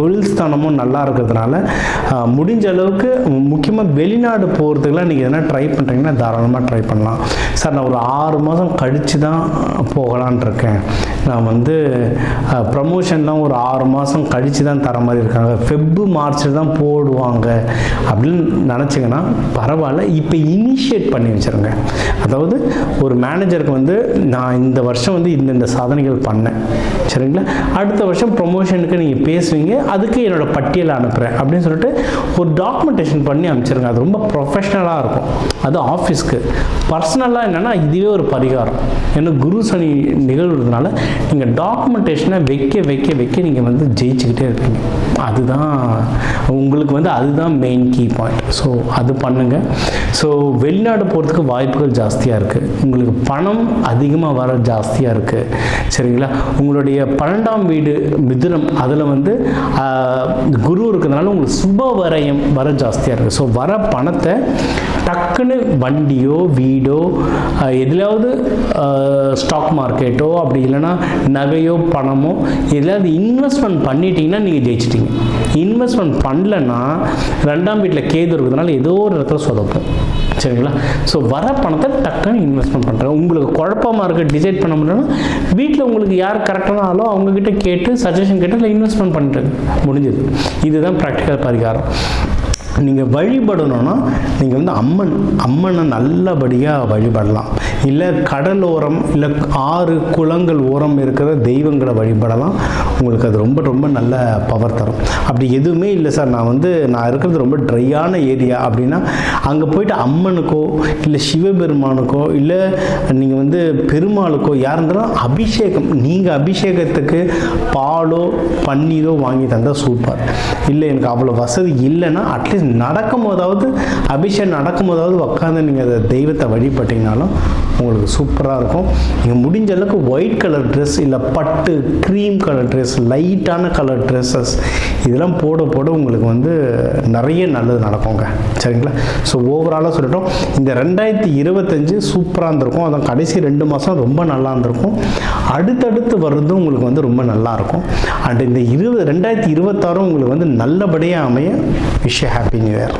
தொழில் ஸ்தானமும் நல்லா இருக்கிறதுனால முடிஞ்ச அளவுக்கு முக்கியமாக வெளிநாடு போகிறதுக்குலாம் நீங்கள் எதனா ட்ரை பண்ணுறீங்கன்னா தாராளமாக ட்ரை பண்ணலாம். சார் நான் ஒரு ஆறு மாதம் கழித்து தான் போகலான் இருக்கேன். நான் வந்து ப்ரமோஷன்லாம் ஒரு ஆறு மாதம் கழித்து தான் தர மாதிரி இருக்காங்க. ஃபெப்பு மார்ச்சில் தான் போடுவாங்க அப்படின்னு நினச்சிங்கன்னா பரவாயில்ல. இப்போ இனிஷியேட் பண்ணி வச்சுருங்க. அதாவது ஒரு மேனேஜருக்கு வந்து நான் இந்த வருஷம் வந்து இந்தந்த சாதனைகள் பண்ணேன். சரிங்களா? அடுத்த வருஷம் ப்ரொமோஷனுக்கு நீங்கள் பேசுவீங்க. அதுக்கு என்னோட பட்டியலை அனுப்புகிறேன் அப்படின்னு சொல்லிட்டு ஒரு டாக்குமெண்டேஷன் பண்ணி அனுப்பிச்சிருங்க. அது ரொம்ப ப்ரொஃபஷ்னலாக இருக்கும். அது ஆஃபீஸ்க்கு பர்சனலாக என்னென்னா இதுவே ஒரு பரிகாரம். ஏன்னா குரு சனி நிகழ்வுறதுனால நீங்கள் டாக்குமெண்டேஷனை வைக்க வைக்க வைக்க நீங்கள் வந்து ஜெயிச்சுக்கிட்டே இருப்பீங்க. அதுதான் உங்களுக்கு வந்து அதுதான் மெயின் கீ பாயிண்ட் ஸோ அது பண்ணுங்கள் ஸோ வெளிநாடு போகிறதுக்கு வாய்ப்புகள் ஜாஸ்தியாக இருக்குது உங்களுக்கு பணம் அதிகமாக வர ஜாஸ்தியாக இருக்குது சரிங்களா? உங்களுடைய பன்னெண்டாம் வீடு மிதுனம் அதில் வந்து குரு இருக்கிறதுனால உங்களுக்கு சுப வரையம் வர ஜாஸ்தியாக இருக்குது ஸோ வர பணத்தை டக்குன்னு வண்டியோ வீடோ எதுலையாவது ஸ்டாக் மார்க்கெட்டோ அப்படி இல்லைன்னா நகையோ பணமோ எதுலையாவது இன்வெஸ்ட்மெண்ட் பண்ணிட்டீங்கன்னா நீங்கள் ஜெயிச்சிட்டீங்க. இன்வெஸ்ட்மெண்ட் பண்ணலன்னா ரெண்டாம் வீட்டில் கேது இருக்கிறதுனால ஏதோ ஒரு இடத்துல சொதப்போம். சரிங்களா? ஸோ வர பணத்தை டக்குன்னு இன்வெஸ்ட்மெண்ட் பண்ணுறேன் உங்களுக்கு குழப்பமாக இருக்க டிசைட் பண்ண முடியலன்னா வீட்டில் உங்களுக்கு யார் கரெக்டான ஆளோ அவங்கக்கிட்ட கேட்டு சஜஷன் கேட்டு இல்லை இன்வெஸ்ட்மெண்ட் பண்ணுறது முடிஞ்சது. இதுதான் ப்ராக்டிக்கல் பரிகாரம். நீங்கள் வழிபடணும்னா நீங்கள் வந்து அம்மன் அம்மனை நல்லபடியாக வழிபடலாம். இல்லை கடலோரம் இல்லை ஆறு குளங்கள் ஓரம் இருக்கிற தெய்வங்களை வழிபடலாம். உங்களுக்கு அது ரொம்ப ரொம்ப நல்ல பவர் தரும். அப்படி எதுவுமே இல்லை சார் நான் வந்து நான் இருக்கிறது ரொம்ப ட்ரையான ஏரியா அப்படின்னா அங்கே போயிட்டு அம்மனுக்கோ இல்லை சிவபெருமானுக்கோ இல்லை நீங்கள் வந்து பெருமாளுக்கோ யார் இருந்தாலும் அபிஷேகம். நீங்கள் அபிஷேகத்துக்கு பாலோ பன்னீரோ வாங்கி தந்தால் சூப்பர் இல்லை எனக்கு அவ்வளோ வசதி இல்லைன்னா அட்லீஸ்ட் நடக்கும் போதாவது அபிஷேகம் நடக்கும்போதாவது உட்காந்து நீங்கள் அந்த தெய்வத்தை வழிபட்டீங்கனாலும் உங்களுக்கு சூப்பராக இருக்கும். நீங்கள் முடிஞ்ச அளவுக்கு ஒயிட் கலர் ட்ரெஸ் இல்லை பட்டு க்ரீம் கலர் ட்ரெஸ் லைட்டான கலர் ட்ரெஸ்ஸஸ் இதெல்லாம் போட போட உங்களுக்கு வந்து நிறைய நல்லது நடக்குங்க. சரிங்களா? ஸோ ஓவராலாக சொல்லட்டும் இந்த ரெண்டாயிரத்தி இருபத்தஞ்சு சூப்பராக இருந்திருக்கும். அதான் கடைசி ரெண்டு மாதம் ரொம்ப நல்லா இருந்திருக்கும். அடுத்தடுத்து வர்றதும் உங்களுக்கு வந்து ரொம்ப நல்லாயிருக்கும். அண்ட் இந்த இருபது ரெண்டாயிரத்தி இருபத்தாறும் உங்களுக்கு வந்து நல்லபடியாக அமைய விஷய ஹாப்பி நியூ இயர்